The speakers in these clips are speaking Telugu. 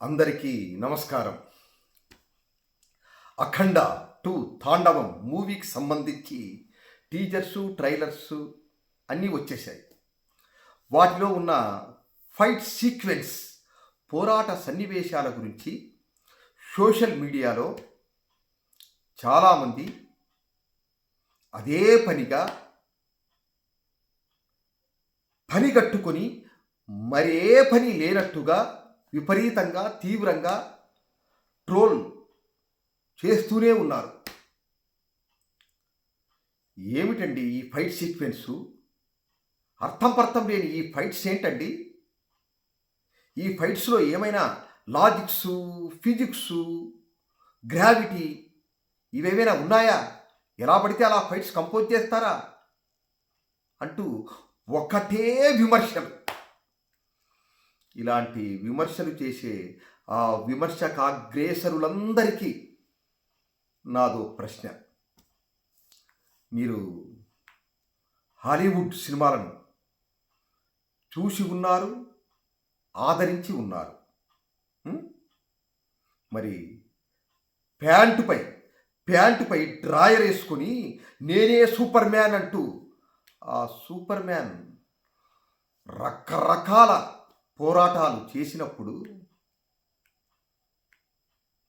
అందరికీ నమస్కారం. అఖండ టూ తాండవం మూవీకి సంబంధించి టీజర్సు ట్రైలర్సు అన్నీ వచ్చేసాయి వాటిలో ఉన్న ఫైట్ సీక్వెన్స్ పోరాట సన్నివేశాల గురించి సోషల్ మీడియాలో చాలామంది అదే పనిగా పని కట్టుకొని మరే పని లేనట్టుగా విపరీతంగా తీవ్రంగా ట్రోల్ చేస్తూనే ఉన్నారు. ఏమిటండి ఈ ఫైట్ సీక్వెన్సు? అర్థం పర్థం లేని ఈ ఫైట్స్ ఏంటండి? ఈ ఫైట్స్లో ఏమైనా లాజిక్స్ ఫిజిక్స్ గ్రావిటీ ఇవేమైనా ఉన్నాయా? ఎలా పడితే అలా ఫైట్స్ కంపోజ్ చేస్తారా? అంటూ ఒకటే విమర్శలు. ఇలాంటి విమర్శలు చేసే ఆ విమర్శకాగ్రేసరులందరికీ నాదో ప్రశ్న. మీరు హాలీవుడ్ సినిమాలను చూసి ఉన్నారు ఆదరించి ఉన్నారు. మరి ప్యాంటుపై ప్యాంటుపై డ్రాయర్ వేసుకొని నేనే సూపర్ మ్యాన్ అంటూ ఆ సూపర్ మ్యాన్ రకరకాల పోరాటాలు చేసినప్పుడు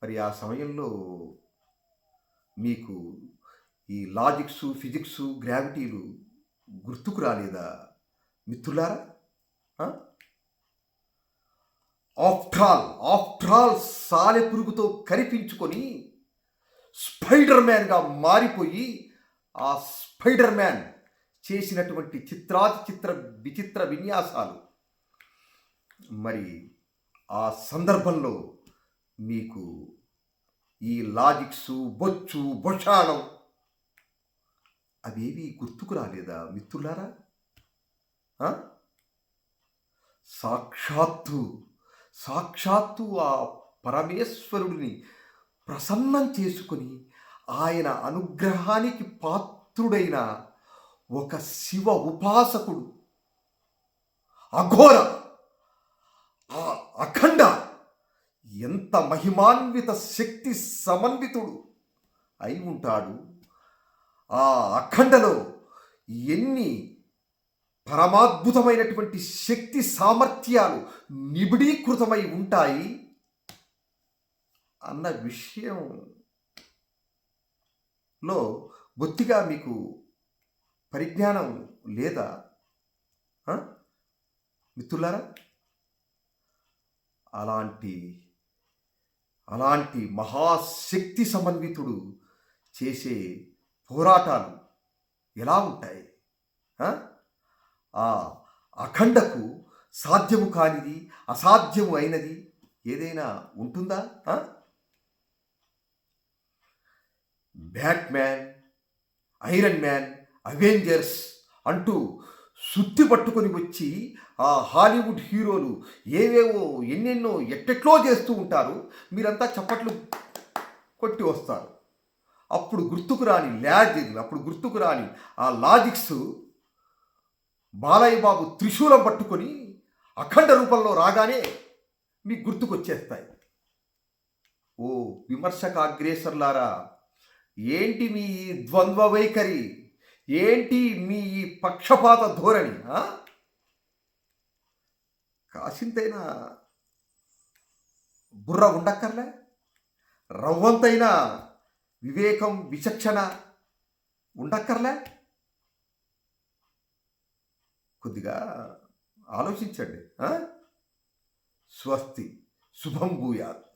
మరి ఆ సమయంలో మీకు ఈ లాజిక్స్ ఫిజిక్స్ గ్రావిటీలు గుర్తుకు రాలేదా? మిత్రులారా? ఆఫ్ట్రాల్ ఆఫ్ట్రాల్ సాలె పురుగుతో కరిపించుకొని స్పైడర్ మ్యాన్గా మారిపోయి ఆ స్పైడర్ మ్యాన్ చేసినటువంటి చిత్రాతి చిత్ర విచిత్ర విన్యాసాలు మరి ఆ సందర్భంలో మీకు ఈ లాజిక్స్ బొచ్చు బొషాణం అవేవి గుర్తుకు రాలేదా మిత్రులారా? సాక్షాత్తు సాక్షాత్తు ఆ పరమేశ్వరుడిని ప్రసన్నం చేసుకుని ఆయన అనుగ్రహానికి పాత్రుడైన ఒక శివ ఉపాసకుడు అఘోర ఆ అఖండ. ఎంత మహిమాన్విత శక్తి సమన్వితుడు అయి ఉంటాడు. ఆ అఖండలో ఎన్ని పరమాద్భుతమైనటువంటి శక్తి సామర్థ్యాలు నిబిడీకృతమై ఉంటాయి అన్న విషయంలో బొత్తిగా మీకు పరిజ్ఞానం లేదా? మిత్రులారా? అలాంటి అలాంటి మహాశక్తి సమన్వితుడు చేసే పోరాటాలు ఎలా ఉంటాయి? ఆ? అఖండకు సాధ్యము కానిది అసాధ్యము అయినది ఏదైనా ఉంటుందా? బ్యాట్మ్యాన్ ఐరన్ మ్యాన్ అవెంజర్స్ అంటూ సుత్తి పట్టుకొని వచ్చి ఆ హాలీవుడ్ హీరోలు ఏవేవో ఎన్నెన్నో ఎట్టెట్లో చేస్తూ ఉంటారు మీరంతా చప్పట్లు కొట్టి వస్తారు. అప్పుడు గుర్తుకు రాని లాజిక్ అప్పుడు గుర్తుకు రాని ఆ లాజిక్స్ బాలయ్య బాబు త్రిశూలం పట్టుకొని అఖండ రూపంలో రాగానే మీకు గుర్తుకొచ్చేస్తాయి. ఓ విమర్శక అగ్రేసర్లారా ఏంటి మీ ద్వంద్వ వైఖరి? ఏంటి మీ ఈ పక్షపాత ధోరణి కాసింతైనా బుర్ర ఉండక్కర్లే. రవ్వంతైనా వివేకం విచక్షణ ఉండక్కర్లే. కొద్దిగా ఆలోచించండి స్వస్తి శుభం భూయాత్.